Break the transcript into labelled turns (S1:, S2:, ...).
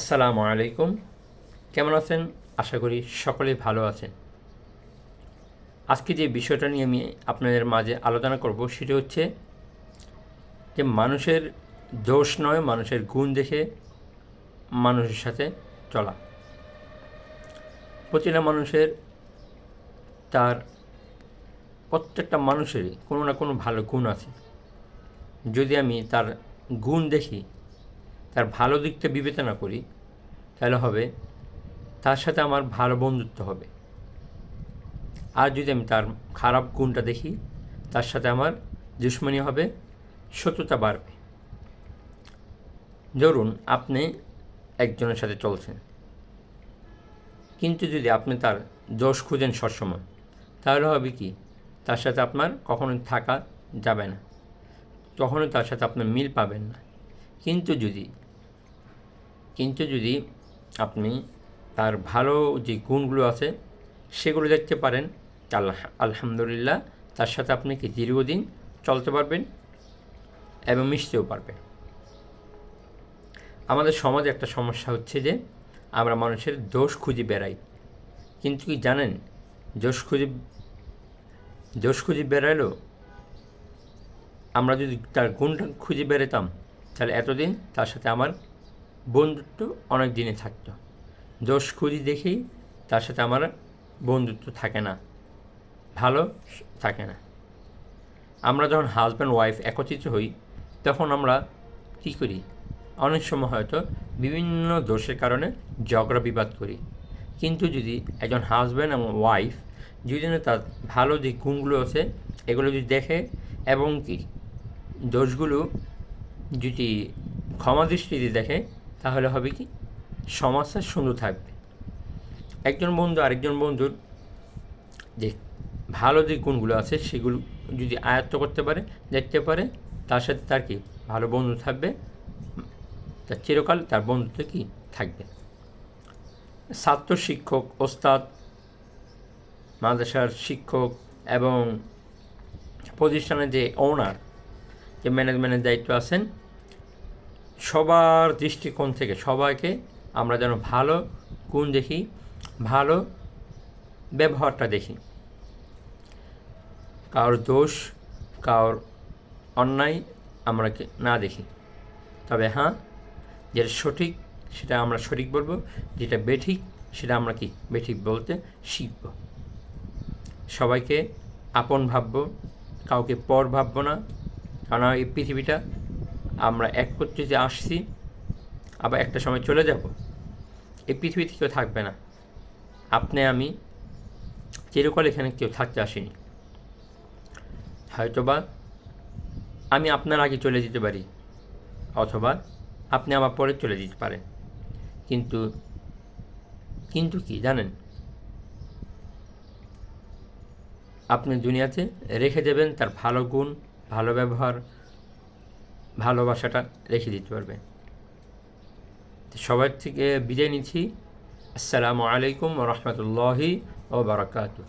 S1: আসসালামু আলাইকুম। কেমন আছেন? আশা করি সকলেই ভালো আছেন। আজকে যে বিষয়টা নিয়ে আমি আপনাদের মাঝে আলোচনা করব সেটা হচ্ছে যে মানুষের দোষ নয়, মানুষের গুণ দেখে মানুষের সাথে চলা। প্রতিটা মানুষের তার প্রত্যেকটা মানুষেরই কোনো না কোনো ভালো গুণ আছে। যদি আমি তার গুণ দেখি তার ভালো দিকটা বিবেচনা করি, তাহলে হবে তার সাথে আমার ভালো বন্ধুত্ব হবে। আর যদি আমি তার খারাপ গুণটা দেখি, তার সাথে আমার দুশ্মনী হবে, শত্রুতা বাড়বে। ধরুন আপনি একজনের সাথে চলছেন। কিন্তু যদি আপনি তার দোষ খুঁজেন সবসময়, তাহলে হবে কি, তার সাথে আপনার কখনো থাকা যাবে না। তখনও তার সাথে আপনার মিল পাবেন না। কিন্তু যদি কিন্তু যদি আপনি তার ভালো যে গুণগুলো আছে, সেগুলো দেখতে পারেন আলহামদুলিল্লাহ, তার সাথে আপনি কি দীর্ঘদিন চলতে পারবেন এবং মিশতেও পারবেন। আমাদের সমাজে একটা সমস্যা হচ্ছে যে, আমরা মানুষের দোষ খুঁজে বেড়াই। কিন্তু কি জানেন, দোষ খুঁজে দোষ খুঁজে বেড়ালেও আমরা যদি তার গুণটা খুঁজে বেরোতাম তাহলে এতদিন তার সাথে আমার বন্ধুত্ব অনেক দিনে থাকতো। দোষ খুঁজি দেখেই তার সাথে আমার বন্ধুত্ব থাকে না, ভালো থাকে না। আমরা যখন হাজব্যান্ড ওয়াইফ একত্রিত হই, তখন আমরা কী করি? অনেক সময় হয়তো বিভিন্ন দোষের কারণে ঝগড়া, বিবাদ করি। কিন্তু যদি একজন হাজব্যান্ড এবং ওয়াইফ দুজনে তার ভালো যে গুণগুলো আছে, এগুলো যদি দেখে এবং কি দোষগুলো যদি ক্ষমা দৃষ্টিতে দেখে তাহলে হবে কি? সমাজটা সুন্দর থাকবে। একজন বন্ধু, আরেকজন বন্ধুর যে ভালো যে গুণগুলো আছে, সেগুলো যদি আয়ত্ত করতে পারে, দেখতে পারে, তার সাথে তার কি ভালো বন্ধু থাকবে, তার চিরকাল তার বন্ধুত্ব কি থাকবে। ছাত্র শিক্ষক, ওস্তাদ, মাদ্রাসার শিক্ষক এবং প্রতিষ্ঠানের যে ওনার যে ম্যানেজমেন্টের দায়িত্ব আছেন সবার দৃষ্টিকোণ থেকে সবাইকে আমরা যেন ভালো গুণ দেখি, ভালো ব্যবহারটা দেখি। কারোর দোষ, কারোর অন্যায় আমরা না দেখি। তবে হ্যাঁ যেটা সঠিক সেটা আমরা সঠিক বলব, যেটা বেঠিক সেটা আমরা কি বেঠিক বলতে শিখব। সবাইকে আপন ভাববো, কাউকে পর ভাববো না। কারণ এই পৃথিবীটা আমরা একত্রিতে আসছি, আবার একটা সময় চলে যাব। এই পৃথিবীতে কেউ থাকবে না। আপনি, আমি, চিরকাল এখানে কেউ থাকতে আসিনি। হয়তোবা আমি আপনার আগে চলে যেতে পারি, অথবা আপনি আমার পরে চলে যেতে পারেন। কিন্তু কিন্তু কি জানেন? আপনি দুনিয়াতে রেখে দেবেন তার ভালো গুণ, ভালো ব্যবহার ভালোবাসাটা রেখে দিতে পারবে। সবার থেকে বিদায় নিচ্ছি। আসসালামু আলাইকুম রহমতুল্লাহি ও বারাকাতু